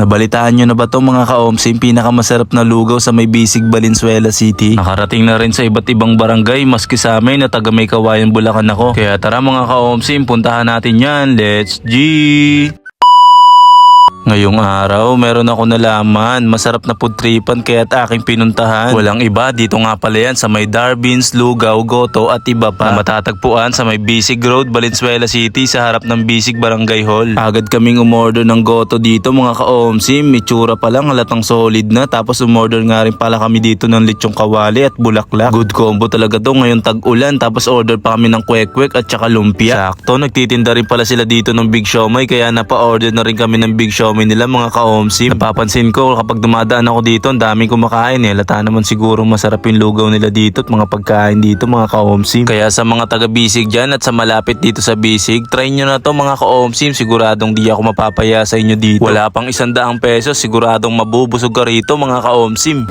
Nabalitaan nyo na ba to mga kaomsim? Pinakamasarap na lugaw sa may Bisig Valenzuela City. Nakarating na rin sa iba't ibang barangay maski sa amin na taga may kawayan Bulacan ako. Kaya tara mga kaomsim, puntahan natin yan. Let's G! Ngayong araw, meron ako nalaman. Masarap na food tripan kaya't aking pinuntahan. Walang iba, dito nga pala yan sa may Darwin's, Lugaw, Goto at iba pa. Na matatagpuan sa may Bisig Road, Valenzuela City sa harap ng Bisig Barangay Hall. Agad kaming umorder ng Goto dito mga ka-OMSIM. Mitsura pa lang halatang solid na. Tapos umorder nga rin pala kami dito ng lechong kawali at bulaklak. Good combo talaga to ngayon tag-ulan. Tapos order pa kami ng kwek-kwek at saka lumpia. Sakto, nagtitinda rin pala sila dito ng Big Siomay kaya napa-order na rin kami ng Big Siomay nila mga ka-OMSIM. Napapansin ko kapag dumadaan ako dito, ang daming kumakain eh. Lata naman siguro masarap yung lugaw nila dito at mga pagkain dito mga ka-OMSIM. Kaya sa mga taga-Bisig dyan at sa malapit dito sa Bisig, try nyo na to mga ka-OMSIM. Siguradong di ako mapapaya sa inyo dito. Wala pang isang daang pesos, siguradong mabubusog ka rito mga ka-OMSIM.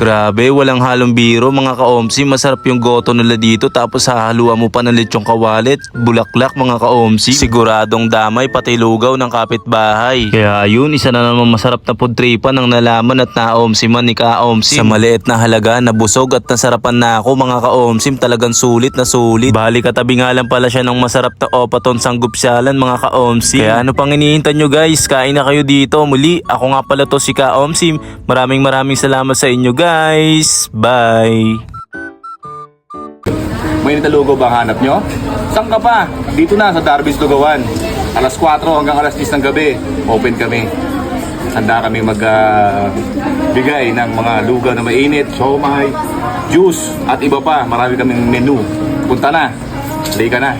Grabe, walang halong biro mga ka-OMSI. Masarap yung goto nila dito tapos hahaluan mo pa ng lechong kawalit, bulaklak mga ka-OMSI. Siguradong damay pati lugaw ng kapitbahay. Kaya yun, isa na naman masarap na food tripan ang nalaman at na-OMSI man ni ka-OMSI. Sa maliit na halaga, nabusog at nasarapan na ako mga ka-OMSI. Talagang sulit na sulit. Bali katabi nga lang pala siya ng masarap na opaton sanggupsyalan mga ka-OMSI. Kaya ano pang inihintan nyo guys? Kain na kayo dito. Muli, ako nga pala to si ka-OMSI. Maraming maraming salamat sa inyo guys. Bye! May nitalugaw ba hanap nyo? Saan ka pa? Dito na sa Darby's Lugawan. Alas 4 hanggang alas 10 ng gabi. Open kami. Handa kami mag ah, bigay ng mga lugaw na mainit, siomay, juice, at iba pa. Marami kaming menu. Punta na. Halika na.